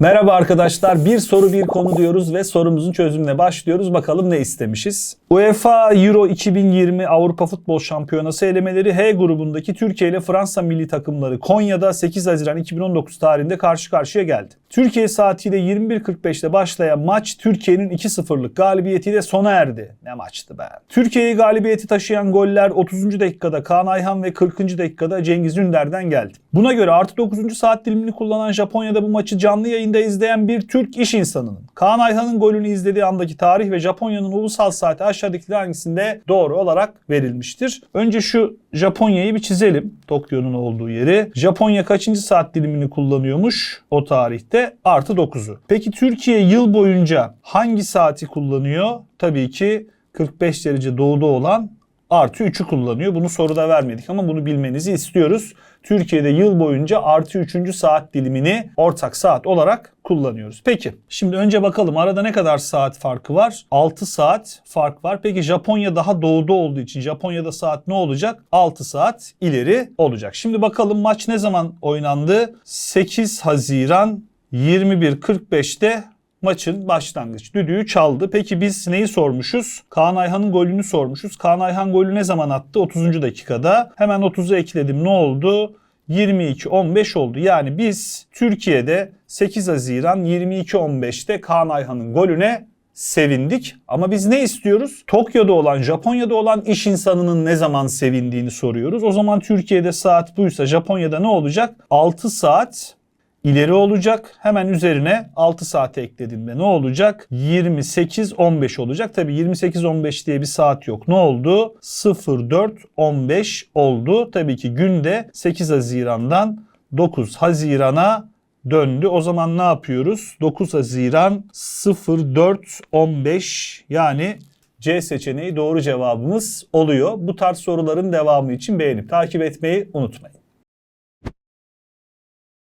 Merhaba arkadaşlar. Bir soru bir konu diyoruz ve sorumuzun çözümüne başlıyoruz. Bakalım ne istemişiz? UEFA Euro 2020 Avrupa Futbol Şampiyonası elemeleri H grubundaki Türkiye ile Fransa milli takımları Konya'da 8 Haziran 2019 tarihinde karşı karşıya geldi. Türkiye saatiyle 21.45'te başlayan maç Türkiye'nin 2-0'lık galibiyetiyle sona erdi. Ne maçtı be. Türkiye'yi galibiyeti taşıyan goller 30. dakikada Kaan Ayhan ve 40. dakikada Cengiz Ünder'den geldi. Buna göre artı 9. saat dilimini kullanan Japonya'da bu maçı canlı yayında izleyen bir Türk iş insanının Kaan Ayhan'ın golünü izlediği andaki tarih ve Japonya'nın ulusal saati aşağıdaki hangisinde doğru olarak verilmiştir? Önce şu Japonya'yı bir çizelim. Tokyo'nun olduğu yeri. Japonya kaçıncı saat dilimini kullanıyormuş o tarihte? Artı 9'u. Peki Türkiye yıl boyunca hangi saati kullanıyor? Tabii ki 45 derece doğuda olan artı 3'ü kullanıyor. Bunu soruda vermedik ama bunu bilmenizi istiyoruz. Türkiye'de yıl boyunca artı 3. saat dilimini ortak saat olarak kullanıyoruz. Peki şimdi önce bakalım arada ne kadar saat farkı var? 6 saat fark var. Peki Japonya daha doğuda olduğu için Japonya'da saat ne olacak? 6 saat ileri olacak. Şimdi bakalım maç ne zaman oynandı? 8 Haziran 21.45'te maçın başlangıç düdüğü çaldı. Peki biz neyi sormuşuz? Kaan Ayhan'ın golünü sormuşuz. Kaan Ayhan golü ne zaman attı? 30. dakikada. Hemen 30'u ekledim. Ne oldu? 22-15 oldu. Yani biz Türkiye'de 8 Haziran 22-15'te Kaan Ayhan'ın golüne sevindik. Ama biz ne istiyoruz? Tokyo'da olan, Japonya'da olan iş insanının ne zaman sevindiğini soruyoruz. O zaman Türkiye'de saat buysa Japonya'da ne olacak? 6 saat ileri olacak. Hemen üzerine 6 saate eklediğinde ne olacak? 28-15 olacak. Tabi 28-15 diye bir saat yok. Ne oldu? 04-15 oldu. Tabii ki günde 8 Haziran'dan 9 Haziran'a döndü. O zaman ne yapıyoruz? 9 Haziran 04-15 yani C seçeneği doğru cevabımız oluyor. Bu tarz soruların devamı için beğenip takip etmeyi unutmayın.